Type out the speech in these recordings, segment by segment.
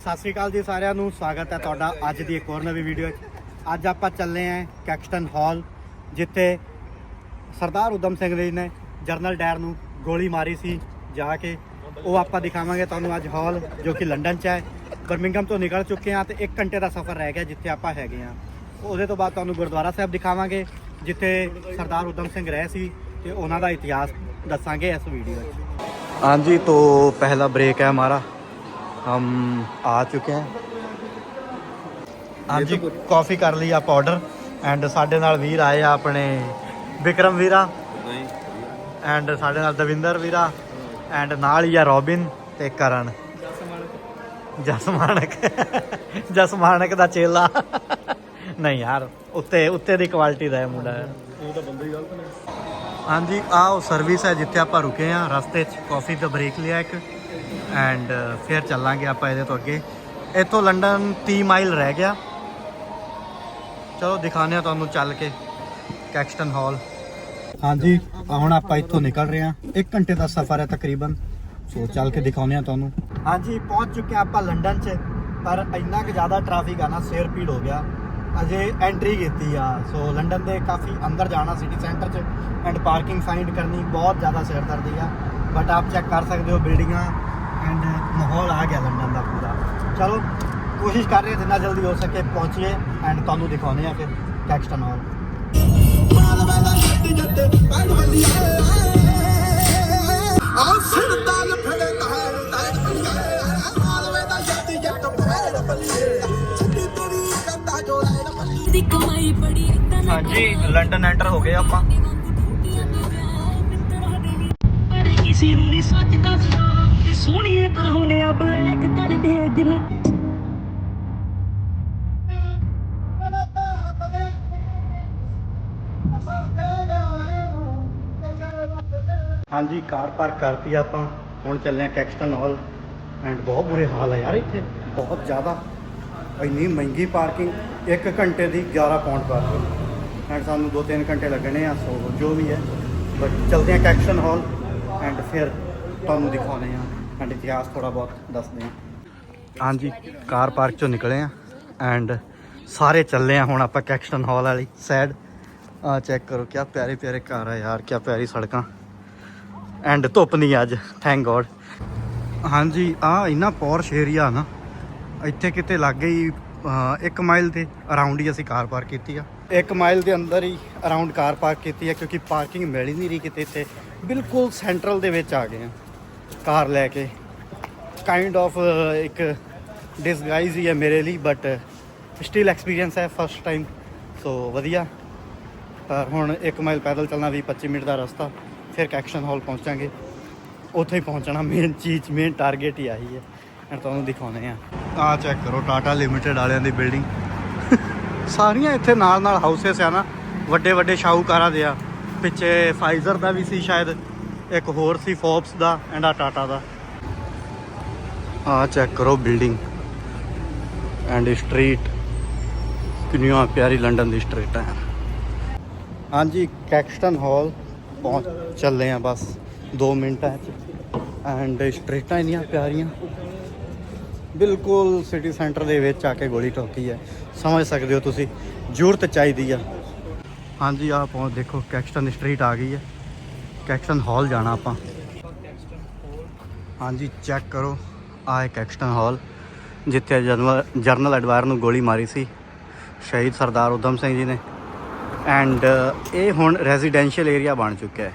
ਸਤਿ ਸ੍ਰੀ ਅਕਾਲ ਜੀ ਸਾਰਿਆਂ ਨੂੰ, ਸਵਾਗਤ ਹੈ ਤੁਹਾਡਾ ਅੱਜ ਦੀ ਇੱਕ ਹੋਰ ਨਵੀਂ ਵੀਡੀਓ 'ਚ ਅੱਜ ਆਪਾਂ ਚੱਲੇ ਆਂ ਕੈਕਸਟਨ ਹਾਲ, ਜਿੱਥੇ ਸਰਦਾਰ ਉਦਮ ਸਿੰਘ ਜੀ ਨੇ ਜਰਨਲ ਡਾਇਰ ਨੂੰ ਗੋਲੀ ਮਾਰੀ ਸੀ, ਜਾ ਕੇ ਉਹ ਆਪਾਂ ਦਿਖਾਵਾਂਗੇ ਤੁਹਾਨੂੰ ਅੱਜ ਹਾਲ, ਜੋ ਕਿ ਲੰਡਨ 'ਚ ਹੈ। ਬਰਮਿੰਗਮ ਤੋਂ ਨਿਕਲ ਚੁੱਕੇ ਆਂ ਤੇ 1 ਘੰਟੇ ਦਾ ਸਫ਼ਰ ਰਹਿ ਗਿਆ ਜਿੱਥੇ ਆਪਾਂ ਹੈਗੇ ਆਂ ਉਹਦੇ ਤੋਂ ਬਾਅਦ ਤੁਹਾਨੂੰ ਗੁਰਦੁਆਰਾ ਸਾਹਿਬ ਦਿਖਾਵਾਂਗੇ, ਜਿੱਥੇ ਸਰਦਾਰ ਉਦਮ ਸਿੰਘ ਰਹੇ ਸੀ ਤੇ ਉਹਨਾਂ ਦਾ ਇਤਿਹਾਸ ਦੱਸਾਂਗੇ ਇਸ ਵੀਡੀਓ 'ਚ। ਹਾਂਜੀ, ਤੋਂ ਪਹਿਲਾ ਬ੍ਰੇਕ ਹੈ ਹਮਾਰਾ हम आ चुके हैं ਹਾਂਜੀ ਕਾਫੀ ਕਰ ਲਈ ਆਪਾਂ ਆਰਡਰ ਐਂਡ ਸਾਡੇ ਨਾਲ ਵੀਰ ਆਏ ਆ ਆਪਣੇ ਵਿਕਰਮ ਵੀਰਾ ਐਂਡ ਸਾਡੇ ਨਾਲ ਦਵਿੰਦਰ ਵੀਰਾ ਐਂਡ ਨਾਲ ਹੀ ਆ ਰੋਬਿਨ ਤੇ ਕਰਨ ਜਸਮਾਨਕ ਜਸਮਾਨਕ ਦਾ ਚੇਲਾ ਨਹੀਂ ਯਾਰ ਉੱਤੇ ਉੱਤੇ ਦੀ ਕੁਆਲਿਟੀ ਦਾ ਹੈ ਮੁੰਡਾ ਉਹ ਤਾਂ ਬੰਦੇ ਹੀ ਗਲਤ ਨੇ ਹਾਂਜੀ ਆਹ ਉਹ ਸਰਵਿਸ ਹੈ ਜਿੱਥੇ ਆਪਾਂ ਰੁਕੇ ਆ ਰਸਤੇ 'ਚ ਕਾਫੀ ਦਾ ਬ੍ਰੇਕ ਲਿਆ ਇੱਕ ਐਂਡ uh, ਫਿਰ ਚੱਲਾਂਗੇ ਆਪਾਂ ਇਹਦੇ ਤੋਂ ਅੱਗੇ। ਇੱਥੋਂ ਲੰਡਨ 30 ਮਾਈਲ ਰਹਿ ਗਿਆ। ਚਲੋ, ਦਿਖਾਉਂਦੇ ਆ ਤੁਹਾਨੂੰ ਚੱਲ ਕੇ ਕੈਕਸਟਨ ਹਾਲ। ਹਾਂਜੀ ਹੁਣ ਆਪਾਂ ਇੱਥੋਂ ਨਿਕਲ ਰਹੇ ਹਾਂ। 1 ਘੰਟੇ ਦਾ ਸਫ਼ਰ ਹੈ ਤਕਰੀਬਨ। ਸੋ ਚੱਲ ਕੇ ਦਿਖਾਉਂਦੇ ਆ ਤੁਹਾਨੂੰ। ਹਾਂਜੀ, ਪਹੁੰਚ ਚੁੱਕੇ ਆ ਆਪਾਂ ਲੰਡਨ 'ਚ। ਪਰ ਇੰਨਾ ਕਿ ਜ਼ਿਆਦਾ ਟ੍ਰੈਫਿਕ ਆ ਨਾ, ਸਿਰ ਪੀੜ ਹੋ ਗਿਆ। ਅਜੇ ਐਂਟਰੀ ਕੀਤੀ ਆ। ਸੋ ਲੰਡਨ ਦੇ ਕਾਫੀ ਅੰਦਰ ਜਾਣਾ ਸਿਟੀ ਸੈਂਟਰ 'ਚ। ਐਂਡ ਪਾਰਕਿੰਗ ਫਾਈਂਡ ਕਰਨੀ ਬਹੁਤ ਜ਼ਿਆਦਾ ਸਿਰ ਦਰਦੀ ਆ। ਬਟ ਆਪ ਚੈੱਕ ਕਰ ਸਕਦੇ ਹੋ ਬਿਲਡਿੰਗਾਂ ਐਂਡ ਮਾਹੌਲ ਆ ਗਿਆ ਲੰਡਨ ਦਾ ਪੂਰਾ ਚਲੋ ਕੋਸ਼ਿਸ਼ ਕਰ ਰਹੇ ਹਾਂ ਜਿੰਨਾ ਜਲਦੀ ਹੋ ਸਕੇ ਪਹੁੰਚੀਏ ਐਂਡ ਤੁਹਾਨੂੰ ਦਿਖਾਉਂਦੇ ਆ ਫਿਰ ਕੈਕਸਟਨ ਹਾਲ ਦੀ ਕਮਾਈ ਬੜੀ ਇਦਾਂ ਨਾ ਹਾਂਜੀ ਲੰਡਨ ਸੋਹਣੀਏ ਪਰ ਹੁਣੇ ਆ ਬਲੈਕ ਕਰਦੇ ਦਿਲ ਹਾਂਜੀ, ਕਾਰ ਪਾਰਕ ਕਰਤੀ ਆਪਾਂ। ਹੁਣ ਚੱਲੇ ਆ ਕੈਕਸਟਨ ਹਾਲ ਐਂਡ ਬਹੁਤ ਬੁਰੇ ਹਾਲ ਹੈ ਯਾਰ ਇੱਥੇ। ਬਹੁਤ ਜ਼ਿਆਦਾ। ਇੰਨੀ ਮਹਿੰਗੀ ਪਾਰਕਿੰਗ 1 ਘੰਟੇ ਦੀ 11 ਪਾਉਂਡ ਪਾਰਕਿੰਗ ਐਂਡ ਸਾਨੂੰ 2-3 ਘੰਟੇ ਲੱਗਣੇ ਆ, ਸੋ ਜੋ ਵੀ ਹੈ। ਬਟ ਚਲਦੇ ਆ ਕੈਕਸਟਨ ਹਾਲ ਐਂਡ ਫਿਰ ਤੁਹਾਨੂੰ ਦਿਖਾਉਂਦੇ ਆ। ਐਂਡ ਇਤਿਹਾਸ ਥੋੜਾ ਬਹੁਤ ਦੱਸਦੇ ਹਾਂ। ਹਾਂਜੀ, ਕਾਰ ਪਾਰਕ ਚੋਂ ਨਿਕਲੇ ਆ ਐਂਡ ਸਾਰੇ ਚੱਲੇ ਆ ਹੁਣ ਆਪਾਂ ਕੈਕਸਟਨ ਹਾਲ ਵਾਲੀ ਸਾਈਡ ਆ ਚੈੱਕ ਕਰੋ, ਕਿਆ ਪਿਆਰੇ ਪਿਆਰੇ ਘਰ ਆ ਯਾਰ, ਕਿਆ ਪਿਆਰੀ ਸੜਕਾਂ। ਐਂਡ ਧੁੱਪ ਨਹੀਂ ਅੱਜ ਥੈਂਕ ਗੋਡ ਹਾਂਜੀ ਆ ਇੰਨਾ ਪੌਰਸ਼ ਏਰੀਆ ਨਾ, ਇੱਥੇ ਕਿਤੇ ਲੱਗੇ ਹੀ 1 ਮਾਈਲ ਦੇ ਅਰਾਊਂਡ ਹੀ ਅਸੀਂ ਕਾਰ ਪਾਰਕ ਕੀਤੀ ਆ। 1 ਮਾਈਲ ਦੇ ਅੰਦਰ ਹੀ ਅਰਾਊਂਡ ਕਾਰ ਪਾਰਕ ਕੀਤੀ ਆ, ਕਿਉਂਕਿ ਪਾਰਕਿੰਗ ਮਿਲ ਹੀ ਨਹੀਂ ਰਹੀ ਕਿਤੇ ਇੱਥੇ। ਬਿਲਕੁਲ ਸੈਂਟਰਲ ਦੇ ਵਿੱਚ ਆ ਗਏ ਆ। ਕਾਰ ਲੈ ਕੇ। ਕਾਈਂਡ ਆਫ ਇੱਕ ਡਿਸਗਾਈਜ਼ ਹੀ ਹੈ ਮੇਰੇ ਲਈ ਬਟ ਸਟਿਲ ਐਕਸਪੀਰੀਅੰਸ ਹੈ ਫਸਟ ਟਾਈਮ ਸੋ ਵਧੀਆ। ਪਰ ਹੁਣ 1 ਮਾਈਲ ਪੈਦਲ ਚੱਲਣਾ ਵੀ 25 ਮਿੰਟ ਦਾ ਰਸਤਾ, ਫਿਰ ਕੈਕਸ਼ਨ ਹਾਲ ਪਹੁੰਚਾਂਗੇ। ਉੱਥੇ ਹੀ ਪਹੁੰਚਣਾ ਮੇਨ ਚੀਜ਼ ਮੇਨ ਟਾਰਗੇਟ ਹੀ ਆਹੀ ਹੈ। ਐਂਡ ਤੁਹਾਨੂੰ ਦਿਖਾਉਂਦੇ ਆ ਆ ਚੈੱਕ ਕਰੋ ਟਾਟਾ ਲਿਮਟਿਡ ਵਾਲਿਆਂ ਦੀ ਬਿਲਡਿੰਗ ਸਾਰੀਆਂ ਇੱਥੇ ਨਾਲ ਨਾਲ ਹਾਊਸਸ ਆ ਨਾ। ਵੱਡੇ ਵੱਡੇ ਸ਼ਾਹੂਕਾਰਾਂ ਦੇ ਆ। ਪਿੱਛੇ ਫਾਈਜ਼ਰ ਦਾ ਵੀ ਸੀ ਸ਼ਾਇਦ। ਇੱਕ ਹੋਰ ਸੀ ਫੋਰਬਸ ਦਾ ਐਂਡ ਆ ਟਾਟਾ ਦਾ। ਆ ਚੈੱਕ ਕਰੋ ਬਿਲਡਿੰਗ ਐਂਡ ਸਟਰੀਟ ਕਿੰਨੀਆਂ ਪਿਆਰੀ ਲੰਡਨ ਦੀ ਸਟਰੀਟਾਂ ਹੈ ਹਾਂਜੀ ਕੈਕਸਟਨ ਹਾਲ ਪਹੁੰਚ ਚੱਲੇ ਆ ਬਸ। 2 ਮਿੰਟਾਂ ਚ ਐਂਡ ਸਟਰੀਟਾਂ ਇੰਨੀਆਂ ਪਿਆਰੀਆਂ। ਬਿਲਕੁਲ ਸਿਟੀ ਸੈਂਟਰ ਦੇ ਵਿੱਚ ਆ ਕੇ ਗੋਲੀ ਠੋਕੀ ਹੈ ਸਮਝ ਸਕਦੇ ਹੋ ਤੁਸੀਂ। ਜ਼ਰੂਰਤ ਚਾਹੀਦੀ ਆ। ਹਾਂਜੀ, ਆ ਪਹੁੰਚ ਦੇਖੋ ਕੈਕਸਟਨ ਸਟਰੀਟ ਆ ਗਈ ਹੈ ਕੈਕਸਟਨ ਹਾਲ ਜਾਣਾ ਆਪਾਂ। ਹਾਂਜੀ ਚੈੱਕ ਕਰੋ। ਆ ਹੈ ਕੈਕਸਟਨ ਹਾਲ, ਜਿੱਥੇ ਜਨਰਲ ਜਰਨਲ ਐਡਵਾਇਰ ਨੂੰ ਗੋਲੀ ਮਾਰੀ ਸੀ। ਸ਼ਹੀਦ ਸਰਦਾਰ ਉਦਮ ਸਿੰਘ ਜੀ ਨੇ। ਐਂਡ ਇਹ ਹੁਣ ਰੈਜ਼ੀਡੈਂਸ਼ੀਅਲ ਏਰੀਆ ਬਣ ਚੁੱਕਿਆ ਹੈ।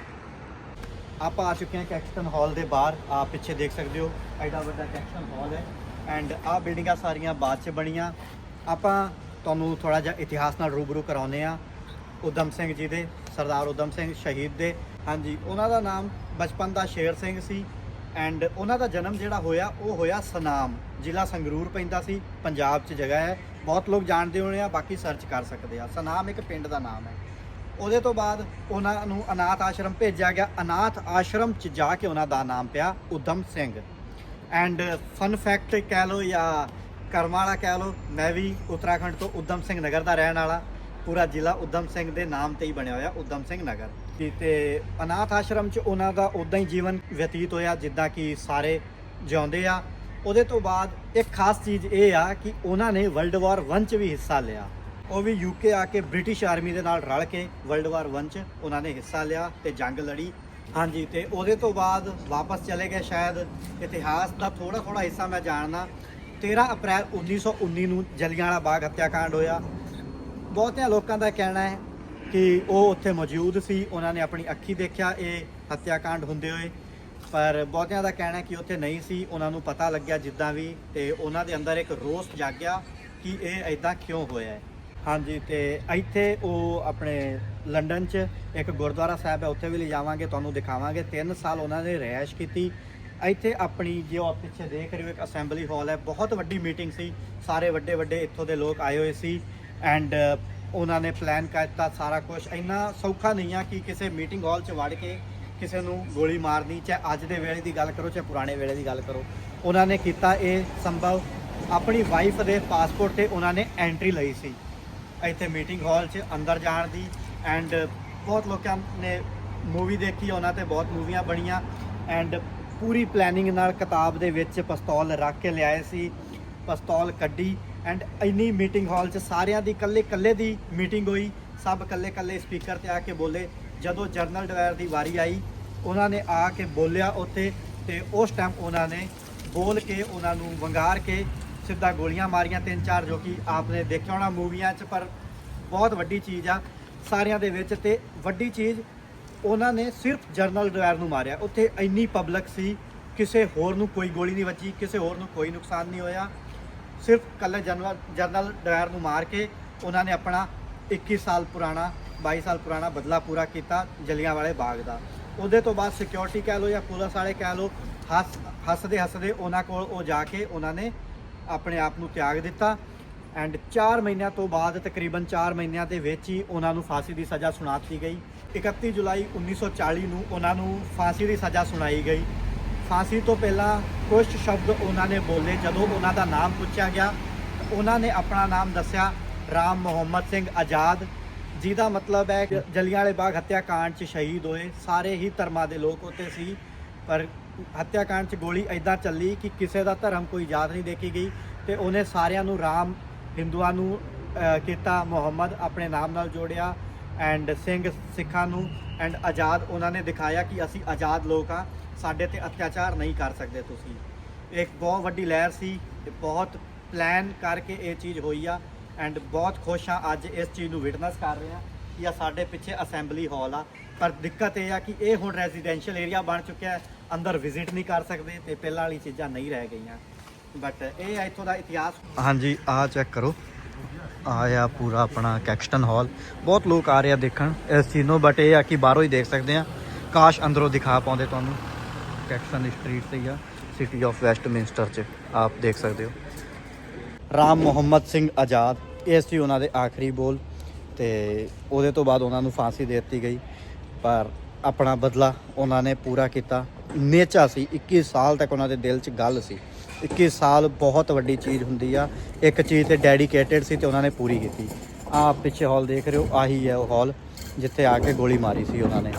ਆਪਾਂ ਆ ਚੁੱਕੇ ਹਾਂ ਕੈਕਸਟਨ ਹਾਲ ਦੇ ਬਾਹਰ। ਆ ਪਿੱਛੇ ਦੇਖ ਸਕਦੇ ਹੋ, ਐਡਾ ਵੱਡਾ ਕੈਕਸਟਨ ਹਾਲ ਹੈ। ਐਂਡ ਆ ਬਿਲਡਿੰਗਾਂ ਸਾਰੀਆਂ ਬਾਅਦ ਚ ਬਣੀਆਂ। ਆਪਾਂ ਤੁਹਾਨੂੰ ਥੋੜਾ ਜਿਹਾ ਇਤਿਹਾਸ ਨਾਲ ਰੂਬਰੂ ਕਰਾਉਂਦੇ ਆ ਉਦਮ ਸਿੰਘ ਜੀ ਦੇ। ਸਰਦਾਰ ਉਦਮ ਸਿੰਘ ਸ਼ਹੀਦ ਦੇ। ਹਾਂਜੀ, ਉਹਨਾਂ ਦਾ ਨਾਮ ਬਚਪਨ ਦਾ ਸ਼ੇਰ ਸਿੰਘ ਸੀ ਐਂਡ ਉਹਨਾਂ ਦਾ ਜਨਮ ਜਿਹੜਾ ਹੋਇਆ, ਉਹ ਹੋਇਆ ਸਨਾਮ। ਜ਼ਿਲ੍ਹਾ ਸੰਗਰੂਰ ਪੈਂਦਾ ਸੀ, ਪੰਜਾਬ 'ਚ ਜਗ੍ਹਾ ਹੈ। ਬਹੁਤ ਲੋਕ ਜਾਣਦੇ ਹੋਣੇ ਆ, ਬਾਕੀ ਸਰਚ ਕਰ ਸਕਦੇ ਆ। ਸਨਾਮ ਇੱਕ ਪਿੰਡ ਦਾ ਨਾਮ ਹੈ। ਉਹਦੇ ਤੋਂ ਬਾਅਦ ਉਹਨਾਂ ਨੂੰ ਅਨਾਥ ਆਸ਼ਰਮ ਭੇਜਿਆ ਗਿਆ। ਅਨਾਥ ਆਸ਼ਰਮ 'ਚ ਜਾ ਕੇ ਉਹਨਾਂ ਦਾ ਨਾਮ ਪਿਆ Udham Singh. And fun fact ਕਹਿ ਲਓ ਜਾਂ ਕਰਮ ਵਾਲਾ ਕਹਿ ਲਓ, ਮੈਂ ਵੀ ਉੱਤਰਾਖੰਡ ਤੋਂ ਉਦਮ ਸਿੰਘ ਨਗਰ ਦਾ ਰਹਿਣ ਵਾਲਾ। ਪੂਰਾ ਜ਼ਿਲ੍ਹਾ ਉਦਮ ਸਿੰਘ ਦੇ ਨਾਮ ਤੇ ਹੀ ਬਣਿਆ ਹੋਇਆ ਉਦਮ ਸਿੰਘ ਨਗਰ। ਤੇ- ਤੇ ਅਨਾਥ ਆਸ਼ਰਮ 'ਚ ਉਹਨਾਂ ਦਾ ਉਦਾਂ ਹੀ ਜੀਵਨ ਬਤੀਤ ਹੋਇਆ, ਜਿੱਦਾਂ ਕਿ ਸਾਰੇ ਜਿਉਂਦੇ ਆ। ਉਹਦੇ ਤੋਂ ਬਾਅਦ ਇੱਕ ਖਾਸ ਚੀਜ਼ ਇਹ ਆ ਕਿ ਉਹਨਾਂ ਨੇ ਵਰਲਡ ਵਾਰ 1 ਚ ਵੀ ਹਿੱਸਾ ਲਿਆ। ਉਹ ਵੀ ਯੂਕੇ ਆ ਕੇ ਬ੍ਰਿਟਿਸ਼ ਆਰਮੀ ਦੇ ਨਾਲ ਰਲ ਕੇ ਵਰਲਡ ਵਾਰ 1 ਚ ਉਹਨਾਂ ਨੇ ਹਿੱਸਾ ਲਿਆ ਤੇ ਜੰਗ ਲੜੀ। ਹਾਂਜੀ, ਤੇ ਉਹਦੇ ਤੋਂ ਬਾਅਦ ਵਾਪਸ ਚਲੇ ਗਏ ਸ਼ਾਇਦ ਇਤਿਹਾਸ ਦਾ ਥੋੜਾ ਥੋੜਾ ਹਿੱਸਾ ਮੈਂ ਜਾਣਦਾ। 13 ਅਪ੍ਰੈਲ 1919 ਨੂੰ ਜਲਿਆਂਵਾਲਾ ਬਾਗ ਹੱਤਿਆਕਾਂਡ ਹੋਇਆ। ਬਹੁਤਿਆਂ ਲੋਕਾਂ ਦਾ ਕਹਿਣਾ ਹੈ ਕਿ ਉਹ ਉੱਥੇ ਮੌਜੂਦ ਸੀ, ਉਹਨਾਂ ਨੇ ਆਪਣੀ ਅੱਖੀ ਦੇਖਿਆ, ਇਹ ਹੱਤਿਆਕਾਂਡ ਹੁੰਦੇ ਹੋਏ। ਪਰ ਬਹੁਤਿਆਂ ਦਾ ਕਹਿਣਾ ਕਿ ਉੱਥੇ ਨਹੀਂ ਸੀ, ਉਹਨਾਂ ਨੂੰ ਪਤਾ ਲੱਗਿਆ ਜਿੱਦਾਂ ਵੀ, ਤੇ ਉਹਨਾਂ ਦੇ ਅੰਦਰ ਇੱਕ ਰੋਸ ਜਾਗਿਆ ਕਿ ਇਹ ਐਦਾਂ ਕਿਉਂ ਹੋਇਆ ਹਾਂਜੀ, ਤੇ ਇੱਥੇ ਉਹ ਆਪਣੇ ਲੰਡਨ 'ਚ ਇੱਕ ਗੁਰਦੁਆਰਾ ਸਾਹਿਬ ਹੈ, ਉੱਥੇ ਵੀ ਲਿਜਾਵਾਂਗੇ, ਤੁਹਾਨੂੰ ਦਿਖਾਵਾਂਗੇ। 3 ਸਾਲ ਉਹਨਾਂ ਨੇ ਰਿਹਾਇਸ਼ ਕੀਤੀ। ਇੱਥੇ ਆਪਣੀ ਜੇ ਆਪ ਪਿੱਛੇ ਦੇਖ ਰਹੇ ਹੋ, ਇੱਕ ਅਸੈਂਬਲੀ ਹਾਲ ਹੈ। ਬਹੁਤ ਵੱਡੀ ਮੀਟਿੰਗ ਸੀ, ਸਾਰੇ ਵੱਡੇ ਵੱਡੇ ਇੱਥੋਂ ਦੇ ਲੋਕ ਆਏ ਹੋਏ ਸੀ। ਐਂਡ uh, ਉਹਨਾਂ ਨੇ ਪਲਾਨ ਕੀਤਾ ਸਾਰਾ ਕੁਝ ਇੰਨਾ ਸੌਖਾ ਨਹੀਂ ਆ ਕਿ ਕਿਸੇ ਮੀਟਿੰਗ ਹਾਲ 'ਚ ਵੜ ਕੇ ਕਿਸੇ ਨੂੰ ਗੋਲੀ ਮਾਰਨੀ, ਚਾਹੇ ਅੱਜ ਦੇ ਵੇਲੇ ਦੀ ਗੱਲ ਕਰੋ, ਚਾਹੇ ਪੁਰਾਣੇ ਵੇਲੇ ਦੀ ਗੱਲ ਕਰੋ। ਉਹਨਾਂ ਨੇ ਕੀਤਾ ਇਹ ਸੰਭਵ। ਆਪਣੀ ਵਾਈਫ ਦੇ ਪਾਸਪੋਰਟ ਤੇ ਉਹਨਾਂ ਨੇ ਐਂਟਰੀ ਲਈ ਸੀ। ਇੱਥੇ ਮੀਟਿੰਗ ਹਾਲ 'ਚ ਅੰਦਰ ਜਾਣ ਦੀ। ਐਂਡ ਬਹੁਤ ਲੋਕਾਂ ਨੇ ਮੂਵੀ ਦੇਖੀ, ਉਹਨਾਂ ਤੇ ਬਹੁਤ ਮੂਵੀਆਂ ਬਣੀਆਂ। ਐਂਡ ਪੂਰੀ ਪਲੈਨਿੰਗ ਨਾਲ ਕਿਤਾਬ ਦੇ ਵਿੱਚ ਪਿਸਤੌਲ ਰੱਖ ਕੇ ਲਿਆਏ ਸੀ। ਪਿਸਤੌਲ ਕੱਢੀ। ਐਂਡ ਇੰਨੀ ਮੀਟਿੰਗ ਹਾਲ 'ਚ ਸਾਰਿਆਂ ਦੀ, ਇਕੱਲੇ ਇਕੱਲੇ ਦੀ ਮੀਟਿੰਗ ਹੋਈ। ਸਭ ਇਕੱਲੇ ਇਕੱਲੇ ਸਪੀਕਰ ਤੇ ਆ ਕੇ ਬੋਲੇ। ਜਦੋਂ ਜਰਨਲ ਡਾਇਰ ਦੀ ਵਾਰੀ ਆਈ, ਉਹਨਾਂ ਨੇ ਆ ਕੇ ਬੋਲਿਆ ਉੱਥੇ ਤੇ ਉਸ ਟਾਈਮ ਉਹਨਾਂ ਨੇ ਬੋਲ ਕੇ, ਉਹਨਾਂ ਨੂੰ ਵੰਗਾਰ ਕੇ ਸਿੱਧਾ ਗੋਲੀਆਂ ਮਾਰੀਆਂ ਤਿੰਨ ਚਾਰ, ਜੋ ਕਿ ਆਪਨੇ ਦੇਖਿਆ ਹੋਣਾ ਮੂਵੀਆਂ 'ਚ, ਪਰ ਬਹੁਤ ਵੱਡੀ ਚੀਜ਼ ਆ ਸਾਰਿਆਂ ਦੇ ਵਿੱਚ ਤੇ ਵੱਡੀ ਚੀਜ਼ ਉਹਨਾਂ ਨੇ ਸਿਰਫ ਜਰਨਲ ਡਾਇਰ ਨੂੰ ਮਾਰਿਆ। ਉੱਥੇ ਇੰਨੀ ਪਬਲਿਕ ਸੀ, ਕਿਸੇ ਹੋਰ ਨੂੰ ਕੋਈ ਗੋਲੀ ਨਹੀਂ ਵੱਜੀ, ਕਿਸੇ ਹੋਰ ਨੂੰ ਕੋਈ ਨੁਕਸਾਨ ਨਹੀਂ ਹੋਇਆ। ਸਿਰਫ ਕੱਲੇ ਜਨਰਲ ਜਨਰਲ ਡਾਇਰ ਨੂੰ ਮਾਰ ਕੇ ਉਹਨਾਂ ਨੇ ਆਪਣਾ 21 ਸਾਲ ਪੁਰਾਣਾ 22 ਸਾਲ ਪੁਰਾਣਾ ਬਦਲਾ ਪੂਰਾ ਕੀਤਾ ਜਲਿਆਂਵਾਲੇ ਬਾਗ ਦਾ। ਉਹਦੇ ਤੋਂ ਬਾਅਦ ਸਿਕਿਉਰਿਟੀ ਕਹਿ ਲਓ ਜਾਂ ਪੁਲਿਸ ਵਾਲੇ ਕਹਿ ਲਓ, ਹੱਸ ਹੱਸਦੇ ਹੱਸਦੇ ਉਹਨਾਂ ਕੋਲ ਉਹ ਜਾ ਕੇ ਉਹਨਾਂ ਨੇ ਆਪਣੇ ਆਪ ਨੂੰ ਤਿਆਗ ਦਿੱਤਾ ਐਂਡ 4 ਮਹੀਨਿਆਂ ਤੋਂ ਬਾਅਦ ਤਕਰੀਬਨ 4 ਮਹੀਨਿਆਂ ਦੇ ਵਿੱਚ ਹੀ ਉਹਨਾਂ ਨੂੰ ਫਾਂਸੀ ਦੀ ਸਜ਼ਾ ਸੁਣਾ ਦਿੱਤੀ ਗਈ। 31 ਜੁਲਾਈ 1940 ਨੂੰ ਉਹਨਾਂ ਨੂੰ ਫਾਂਸੀ ਦੀ ਸਜ਼ਾ ਸੁਣਾਈ ਗਈ। ਫਾਂਸੀ ਤੋਂ ਪਹਿਲਾਂ ਕੁਝ ਸ਼ਬਦ ਉਹਨਾਂ ਨੇ ਬੋਲੇ। ਜਦੋਂ ਉਹਨਾਂ ਦਾ ਨਾਮ ਪੁੱਛਿਆ ਗਿਆ, ਉਹਨਾਂ ਨੇ ਆਪਣਾ ਨਾਮ ਦੱਸਿਆ, ਰਾਮ ਮੁਹੰਮਦ ਸਿੰਘ ਆਜ਼ਾਦ, ਜਿਹਦਾ ਮਤਲਬ ਹੈ ਕਿ ਜਲਿਆਂਵਾਲੇ ਬਾਗ ਹੱਤਿਆਕਾਂਡ 'ਚ ਸ਼ਹੀਦ ਹੋਏ। ਸਾਰੇ ਹੀ ਧਰਮਾਂ ਦੇ ਲੋਕ ਉੱਥੇ ਸੀ, ਪਰ ਹੱਤਿਆਕਾਂਡ 'ਚ ਗੋਲੀ ਐਦਾਂ ਚੱਲੀ ਕਿ ਕਿਸੇ ਦਾ ਧਰਮ ਕੋਈ ਯਾਦ ਨਹੀਂ ਦੇਖੀ ਗਈ ਤੇ ਉਹਨੇ ਸਾਰਿਆਂ ਨੂੰ ਰਾਮ, ਹਿੰਦੂਆਂ ਨੂੰ ਕੀਤਾ ਮੁਹੰਮਦ ਆਪਣੇ ਨਾਮ ਨਾਲ ਜੋੜਿਆ, ਐਂਡ ਸਿੰਘ ਸਿੱਖਾਂ ਨੂੰ ਐਂਡ ਆਜ਼ਾਦ, ਉਹਨਾਂ ਨੇ ਦਿਖਾਇਆ ਕਿ ਅਸੀਂ ਆਜ਼ਾਦ ਲੋਕ ਆ ਸਾਡੇ ਤੇ ਅਤਿਆਚਾਰ ਨਹੀਂ ਕਰ ਸਕਦੇ ਤੁਸੀਂ। ਇੱਕ ਬਹੁਤ ਵੱਡੀ ਲਹਿਰ ਸੀ ਤੇ ਬਹੁਤ ਪਲਾਨ ਕਰਕੇ ਇਹ ਚੀਜ਼ ਹੋਈ ਆ ਐਂਡ ਬਹੁਤ ਖੁਸ਼ ਆ ਅੱਜ ਇਸ ਚੀਜ਼ ਨੂੰ ਵਿਟਨੈਸ ਕਰ ਰਹੇ ਆ ਕਿ ਆ ਸਾਡੇ ਪਿੱਛੇ ਅਸੈਂਬਲੀ ਹਾਲ ਆ। ਪਰ ਦਿੱਕਤ ਇਹ ਆ ਕਿ ਇਹ ਹੁਣ ਰੈਜ਼ੀਡੈਂਸ਼ੀਅਲ ਏਰੀਆ ਬਣ ਚੁੱਕਿਆ ਹੈ, ਅੰਦਰ ਵਿਜ਼ਿਟ ਨਹੀਂ ਕਰ ਸਕਦੇ ਤੇ ਪਹਿਲਾਂ ਵਾਲੀ ਚੀਜ਼ਾਂ ਨਹੀਂ ਰਹਿ ਗਈਆਂ। ਬਟ ਇਹ ਆ ਇੱਥੋਂ ਦਾ ਇਤਿਹਾਸ। ਹਾਂਜੀ ਆ ਚੈੱਕ ਕਰੋ। ਆਇਆ ਪੂਰਾ ਆਪਣਾ ਕੈਕਸਟਨ ਹਾਲ। ਬਹੁਤ ਲੋਕ ਆ ਰਹੇ ਆ ਦੇਖਣ। ਇਸ ਚੀਜ਼ ਨੂੰ ਬਟ ਇਹ ਆ ਕਿ ਬਾਹਰੋਂ ਹੀ ਦੇਖ ਸਕਦੇ ਆ। ਕਾਸ਼ ਅੰਦਰੋਂ ਦਿਖਾ ਪਾਉਂਦੇ ਤੁਹਾਨੂੰ। ਕੈਕਸਟਨ ਸਟਰੀਟ ਤੇ ਆ। ਸਿਟੀ ਆਫ ਵੈਸਟਮਿੰਸਟਰ ਚ ਆਪ ਦੇਖ ਸਕਦੇ ਹੋ। ਰਾਮ ਮੁਹੰਮਦ ਸਿੰਘ ਆਜ਼ਾਦ। ਇਹ ਸੀ ਉਹਨਾਂ ਦੇ ਆਖਰੀ ਬੋਲ। ਤੇ ਉਹਦੇ ਤੋਂ ਬਾਅਦ ਉਹਨਾਂ ਨੂੰ ਫਾਂਸੀ ਦੇ ਦਿੱਤੀ ਗਈ। ਪਰ ਆਪਣਾ ਬਦਲਾ ਉਹਨਾਂ ਨੇ ਪੂਰਾ ਕੀਤਾ। ਨੇਚਾ ਸੀ। 21 ਸਾਲ ਤੱਕ ਉਹਨਾਂ ਦੇ ਦਿਲ 'ਚ ਗੱਲ ਸੀ। 21 ਸਾਲ ਬਹੁਤ ਵੱਡੀ ਚੀਜ਼ ਹੁੰਦੀ ਆ। ਇੱਕ ਚੀਜ਼ ਤੇ ਡੈਡੀਕੇਟਿਡ ਸੀ ਤੇ ਉਹਨਾਂ ਨੇ ਪੂਰੀ ਕੀਤੀ। ਆਹ ਪਿੱਛੇ ਹਾਲ ਦੇਖ ਰਹੇ ਹੋ, ਆਹੀ ਹੈ ਉਹ ਹਾਲ ਜਿੱਥੇ ਆ ਕੇ ਗੋਲੀ ਮਾਰੀ ਸੀ ਉਹਨਾਂ ਨੇ।